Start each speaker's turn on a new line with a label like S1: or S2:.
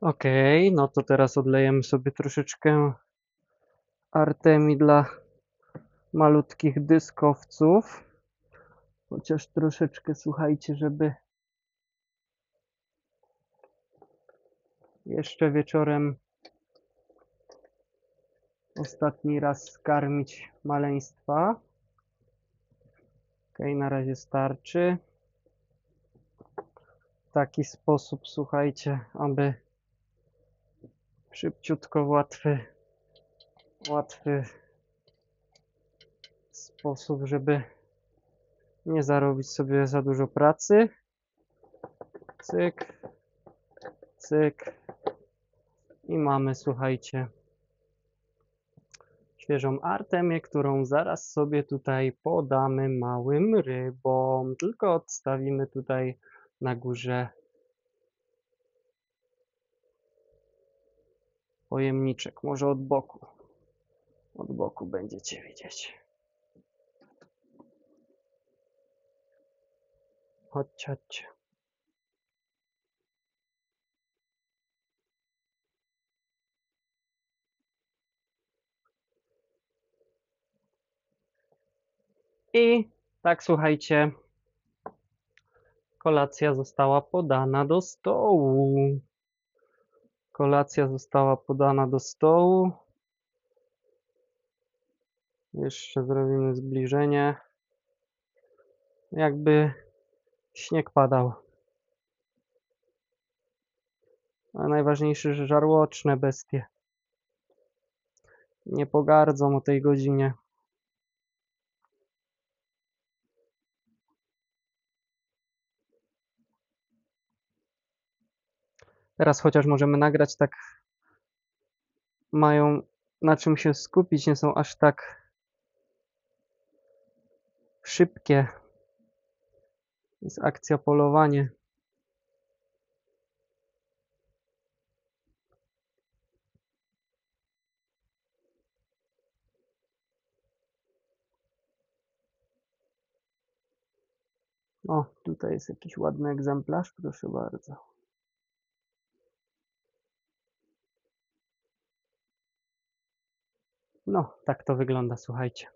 S1: Okej, no to teraz odlejemy sobie troszeczkę Artemi dla malutkich dyskowców. Chociaż troszeczkę, słuchajcie, żeby jeszcze wieczorem ostatni raz skarmić maleństwa. Okej, na razie starczy. W taki sposób, słuchajcie, aby szybciutko, w łatwy, łatwy sposób, żeby nie zarobić sobie za dużo pracy. Cyk, cyk. I mamy, słuchajcie, świeżą artemię, którą zaraz sobie tutaj podamy małym rybom. Tylko odstawimy tutaj na górze pojemniczek, może od boku. Od boku będziecie widzieć. Chodźcie, chodźcie. I tak słuchajcie, kolacja została podana do stołu. Kolacja została podana do stołu. Jeszcze zrobimy zbliżenie. Jakby śnieg padał. A najważniejsze, że żarłoczne bestie. Nie pogardzą o tej godzinie. Teraz chociaż możemy nagrać tak. Mają na czym się skupić, nie są aż tak szybkie. Jest akcja polowanie. O, tutaj jest jakiś ładny egzemplarz, proszę bardzo. No, tak to wygląda, słuchajcie.